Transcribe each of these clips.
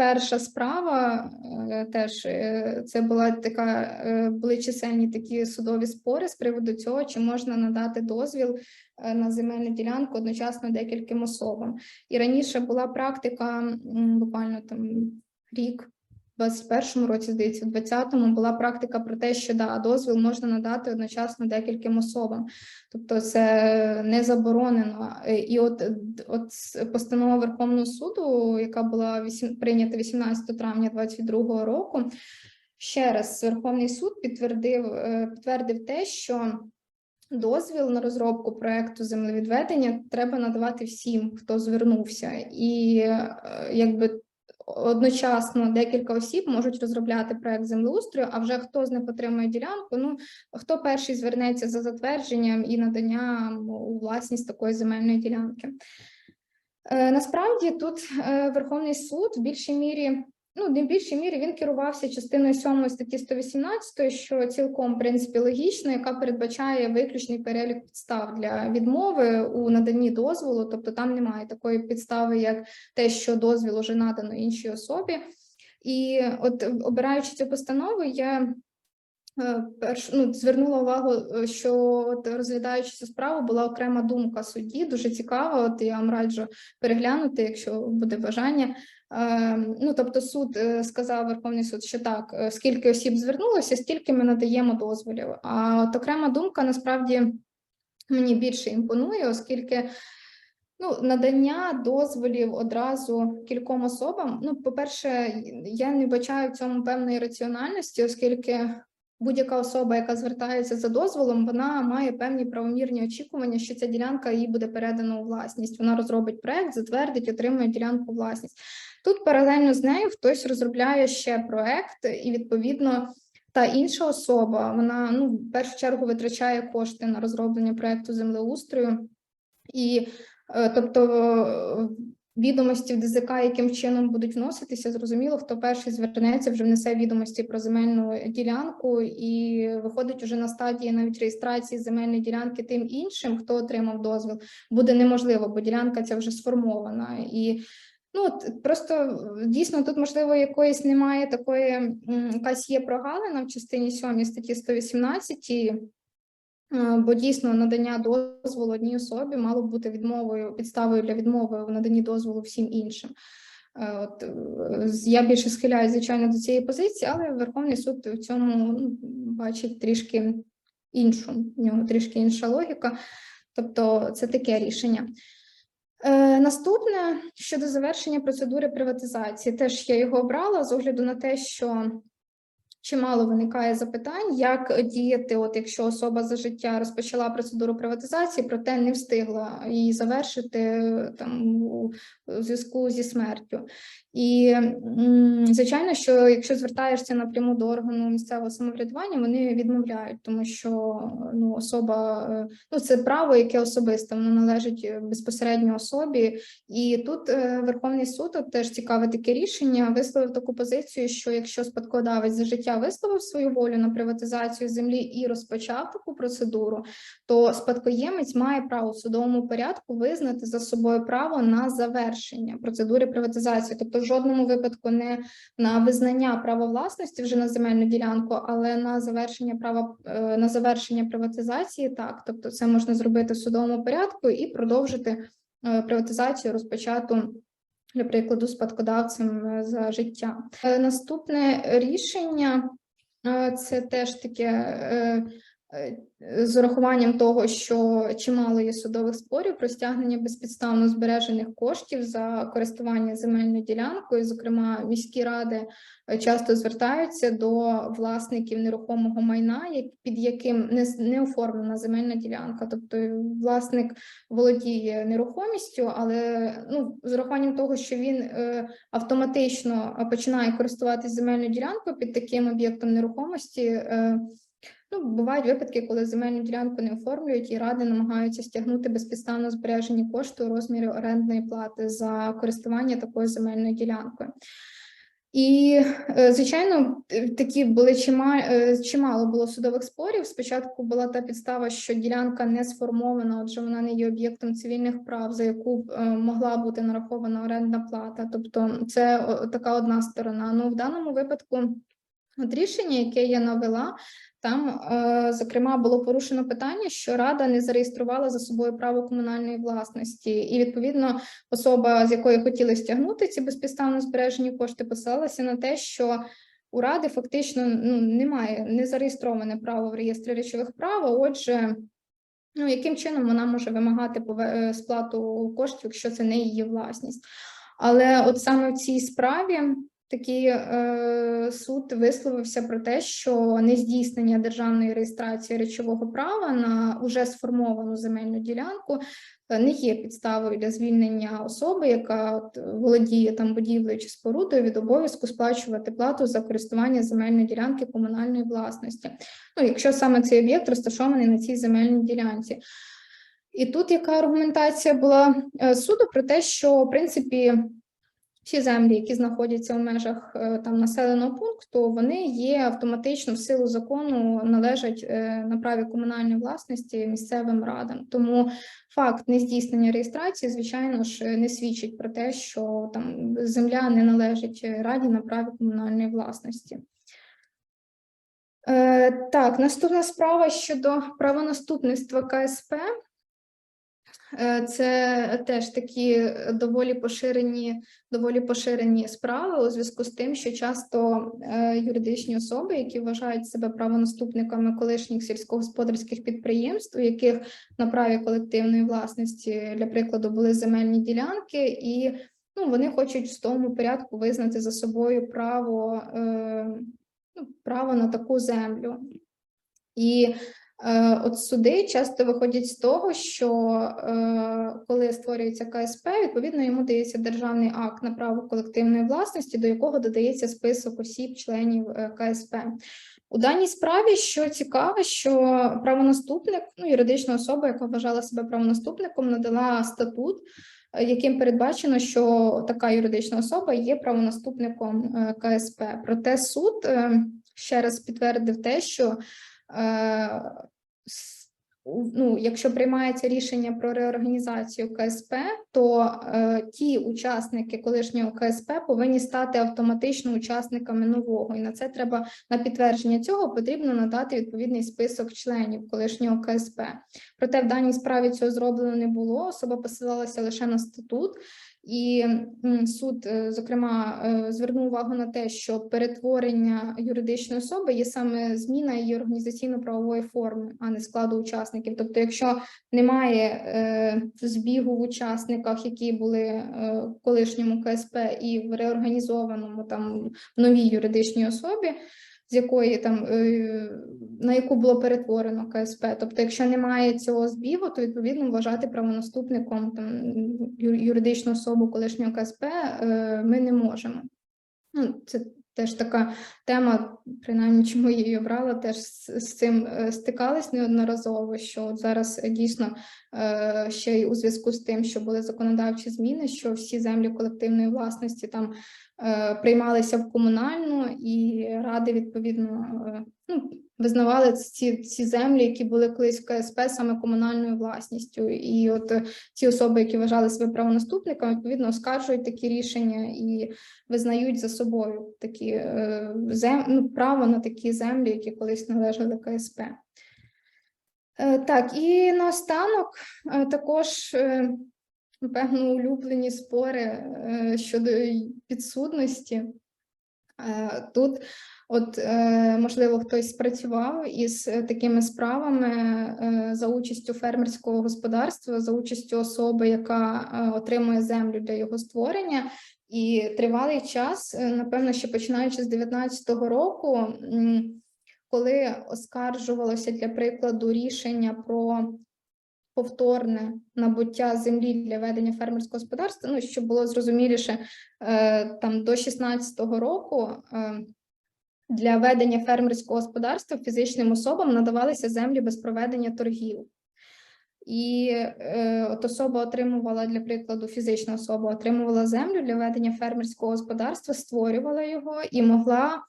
перша справа е, теж е, це була така, е, були чисельні такі судові спори з приводу цього, чи можна надати дозвіл на земельну ділянку одночасно декільким особам. І раніше була практика буквально там рік. У 21-му році, здається, в 20-му була практика про те, що да, дозвіл можна надати одночасно декільком особам. Тобто це не заборонено. І от, от постанова Верховного суду, яка була вісім- прийнята 18 травня 2022 року, ще раз Верховний суд підтвердив, е, підтвердив те, що дозвіл на розробку проекту землевідведення треба надавати всім, хто звернувся, і е, якби. Одночасно декілька осіб можуть розробляти проект землеустрою, а вже хто з них отримує ділянку, ну хто перший звернеться за затвердженням і наданням у власність такої земельної ділянки. Е, Насправді тут е, Верховний суд в більшій мірі, ну не в більшій мірі він керувався частиною 7 статті 118, що цілком в принципі логічно, яка передбачає виключний перелік підстав для відмови у наданні дозволу, тобто там немає такої підстави, як те, що дозвіл уже надано іншій особі. І от обираючи цю постанову, я е, перш, ну, звернула увагу, е, що от, розглядаючи цю справу, була окрема думка судді, дуже цікава. От я вам раджу переглянути, якщо буде бажання. Е, ну, тобто, суд е, сказав Верховний суд, що так, е, скільки осіб звернулося, стільки ми надаємо дозволів. А от окрема думка насправді мені більше імпонує, оскільки Ну, надання дозволів одразу кільком особам. Ну, по-перше, я не бачаю в цьому певної раціональності, оскільки будь-яка особа, яка звертається за дозволом, вона має певні правомірні очікування, що ця ділянка їй буде передана у власність. Вона розробить проект, затвердить, отримує ділянку власність. Тут паралельно з нею хтось розробляє ще проект, і відповідно. Та інша особа, вона ну в першу чергу витрачає кошти на розроблення проекту землеустрою, і Е, Тобто відомості в ДЗК, яким чином будуть вноситися, зрозуміло, хто перший звернеться, вже внесе відомості про земельну ділянку, і виходить уже на стадії навіть реєстрації земельної ділянки тим іншим, хто отримав дозвіл, буде неможливо, бо ділянка ця вже сформована. І ну от просто е, дійсно тут можливо якоїсь немає такої, якась є прогалина в частині 7 статті 118, Е, Бо дійсно надання дозволу одній особі мало б бути відмовою підставою для відмови в наданні дозволу всім іншим. Е, От я більше схиляюсь, звичайно, до цієї позиції, але Верховний суд в цьому ну, бачить трішки іншу, в нього трішки інша логіка. Тобто, це таке рішення. Е, наступне щодо завершення процедури приватизації, теж я його обрала з огляду на те, що чимало виникає запитань, як діяти, от якщо особа за життя розпочала процедуру приватизації, проте не встигла її завершити там у у зв'язку зі смертю. І звичайно, що якщо звертаєшся напряму до органу місцевого самоврядування, вони відмовляють, тому що ну особа е, ну це право, яке особисте, воно належить е, безпосередньо особі. І тут е, Верховний суд от теж цікаве таке рішення висловив таку позицію, що якщо спадкодавець за життя висловив свою волю на приватизацію землі і розпочав таку процедуру, то спадкоємець має право в судовому порядку визнати за собою право на завершення процедури приватизації, тобто в жодному випадку не на визнання права власності вже на земельну ділянку, але на завершення права е, на завершення приватизації, так тобто це можна зробити в судовому порядку і продовжити е, приватизацію розпочату. Для прикладу, спадкодавцем е, за життя. Е, Наступне рішення е, це теж таке з урахуванням того, що чимало є судових спорів про стягнення безпідставно збережених коштів за користування земельною ділянкою. Зокрема, міські ради е, часто звертаються до власників нерухомого майна, під яким не, не оформлена земельна ділянка. Тобто власник володіє нерухомістю, але ну, з урахуванням того, що він е, автоматично е, починає користуватися земельною ділянкою під таким об'єктом нерухомості. Е, Ну, бувають випадки, коли земельну ділянку не оформлюють, і ради намагаються стягнути безпідставно збережені кошти у розмірі орендної плати за користування такою земельною ділянкою. І, е, звичайно, е, такі були чимало, чимало було судових спорів. Спочатку була та підстава, що ділянка не сформована, отже, вона не є об'єктом цивільних прав, за яку е, могла бути нарахована орендна плата. Тобто, це така одна сторона. Ну, в даному випадку, от рішення, яке я навела, там, е, зокрема, було порушено питання, що рада не зареєструвала за собою право комунальної власності, і відповідно особа, з якої хотіли стягнути ці безпідставно збережені кошти, посилалася на те, що у ради фактично ну, немає не зареєстроване право в реєстрі речових прав. Отже, ну яким чином вона може вимагати е, сплату коштів, якщо це не її власність. Але от саме в цій справі такий е, суд висловився про те, що нездійснення державної реєстрації речового права на уже сформовану земельну ділянку е, не є підставою для звільнення особи, яка от володіє там будівлею чи спорудою від обов'язку сплачувати плату за користування земельної ділянки комунальної власності. Ну, якщо саме цей об'єкт розташований на цій земельній ділянці. І тут яка аргументація була е, суду про те, що в принципі всі землі, які знаходяться в межах е, там населеного пункту, вони є автоматично в силу закону належать е, на праві комунальної власності місцевим радам. Тому факт нездійснення реєстрації, звичайно ж, не свідчить про те, що там земля не належить раді на праві комунальної власності. Е, Так, наступна справа щодо правонаступництва КСП. Е, Це теж такі доволі поширені, доволі поширені справи у зв'язку з тим, що часто е, юридичні особи, які вважають себе правонаступниками колишніх сільськогосподарських підприємств, у яких на праві колективної власності, для прикладу, були земельні ділянки, і ну, вони хочуть в тому порядку визнати за собою право, е, ну, право на таку землю. І От суди часто виходять з того, що е, коли створюється КСП, відповідно йому дається державний акт на право колективної власності, до якого додається список осіб, членів е, КСП. У даній справі, що цікаво, що правонаступник, ну юридична особа, яка вважала себе правонаступником, надала статут, е, яким передбачено, що така юридична особа є правонаступником е, КСП. Проте суд е, ще раз підтвердив те, що Е, ну, якщо приймається рішення про реорганізацію КСП, то е, ті учасники колишнього КСП повинні стати автоматично учасниками нового. І на це треба на підтвердження цього потрібно надати відповідний список членів колишнього КСП. Проте в даній справі цього зроблено не було. Особа посилалася лише на статут. І суд, е, зокрема, е, звернув увагу на те, що перетворення юридичної особи є саме зміна її організаційно-правової форми, а не складу учасників. Тобто, якщо немає е, збігу в учасниках, які були в колишньому КСП, і в реорганізованому там в новій юридичній особі, з якої там е, на яку було перетворено КСП. Тобто, якщо немає цього збігу, то відповідно вважати правонаступником там юридичну особу колишнього КСП е, ми не можемо. Ну, це теж така тема, принаймні, чому я її обрала, теж з, цим е, стикались неодноразово. Що от зараз е, дійсно е, ще й у зв'язку з тим, що були законодавчі зміни, що всі землі колективної власності там приймалися в комунальну, і ради відповідно ну, визнавали ці, ці землі, які були колись в КСП саме комунальною власністю. І от ці особи, які вважали себе правонаступниками, відповідно оскаржують такі рішення і визнають за собою такі зем, ну, право на такі землі, які колись належали КСП. Е, Так, і наостанок е, також, е, улюблені спори щодо підсудності. Тут, от, можливо, хтось спрацював із такими справами за участю фермерського господарства, за участю особи, яка отримує землю для його створення. І тривалий час, е, напевно, ще починаючи з 19-го року, коли оскаржувалося для прикладу рішення про повторне набуття землі для ведення фермерського господарства, ну щоб було зрозуміліше, е, там до 16-го року е, для ведення фермерського господарства фізичним особам надавалися землі без проведення торгів. І е, от особа отримувала, для прикладу, фізична особа отримувала землю для ведення фермерського господарства, створювала його і могла.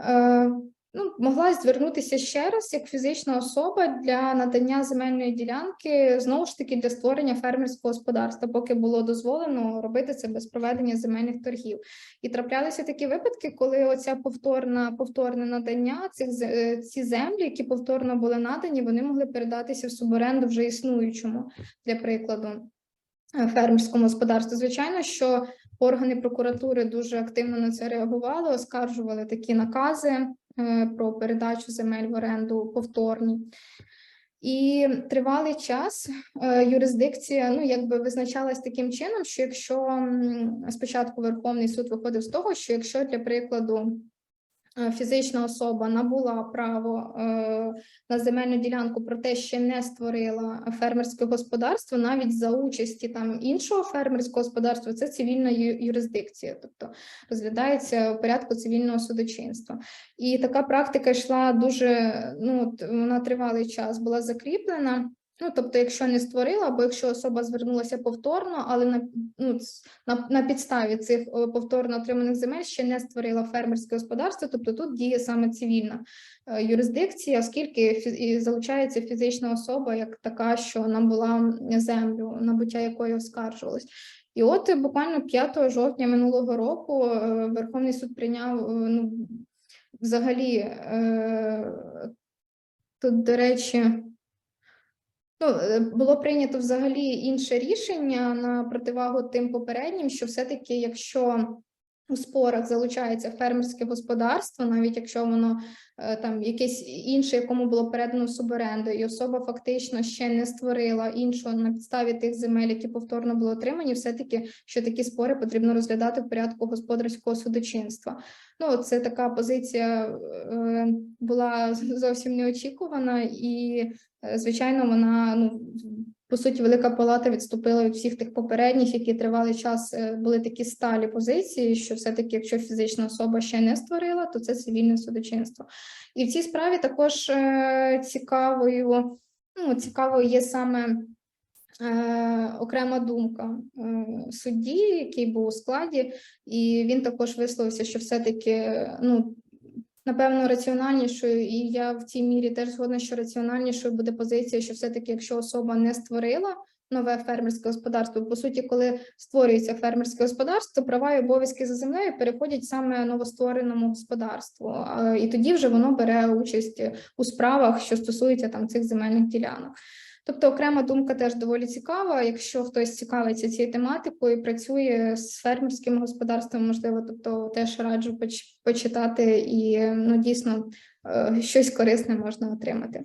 Е, Ну, могла звернутися ще раз як фізична особа для надання земельної ділянки знову ж таки для створення фермерського господарства, поки було дозволено робити це без проведення земельних торгів. І траплялися такі випадки, коли оця повторна повторне надання цих е, ці землі, які повторно були надані, вони могли передатися в суборенду вже існуючому, для прикладу, е, фермерському господарству. Звичайно, що органи прокуратури дуже активно на це реагували, оскаржували такі накази про передачу земель в оренду повторні. І тривалий час е, юрисдикція ну якби визначалась таким чином, що якщо спочатку Верховний суд виходив з того, що якщо для прикладу е, фізична особа набула право е, на земельну ділянку, проте ще не створила фермерське господарство, навіть за участі там іншого фермерського господарства, це цивільна юрисдикція, тобто розглядається в порядку цивільного судочинства. І така практика йшла дуже, ну вона тривалий час була закріплена. Ну, тобто, якщо не створила, або якщо особа звернулася повторно, але на, ну, на, на підставі цих повторно отриманих земель ще не створила фермерське господарство, тобто тут діє саме цивільна е, юрисдикція, оскільки і залучається фізична особа як така, що набула землю, набуття якої оскаржувалось. І от буквально 5 жовтня минулого року е, Верховний суд прийняв е, ну, взагалі тут, до речі, ну, е, було прийнято взагалі інше рішення на противагу тим попереднім, що все-таки, якщо у спорах залучається фермерське господарство, навіть якщо воно е, там якесь інше, якому було передано суборенду, і особа фактично ще не створила іншого на підставі тих земель, які повторно були отримані, все-таки що такі спори потрібно розглядати в порядку господарського судочинства. Ну, це така позиція е, була зовсім неочікувана, і, е, звичайно, вона ну. По суті, Велика Палата відступила від всіх тих попередніх, які тривалий час е, були такі сталі позиції, що все-таки, якщо фізична особа ще не створила, то це цивільне судочинство. І в цій справі також е, цікавою, ну, цікавою є саме е, окрема думка судді, який був у складі, і він також висловився, що все-таки ну. Напевно, раціональнішою, і я в цій мірі теж згодна, що раціональнішою буде позиція, що все-таки, якщо особа не створила нове фермерське господарство, по суті, коли створюється фермерське господарство, права і обов'язки за землею переходять саме новоствореному господарству, і тоді вже воно бере участь у справах, що стосуються там цих земельних ділянок. Тобто окрема думка теж доволі цікава. Якщо хтось цікавиться цією тематикою, і працює з фермерським господарством, можливо, тобто теж раджу поч- почитати і ну дійсно е, щось корисне можна отримати.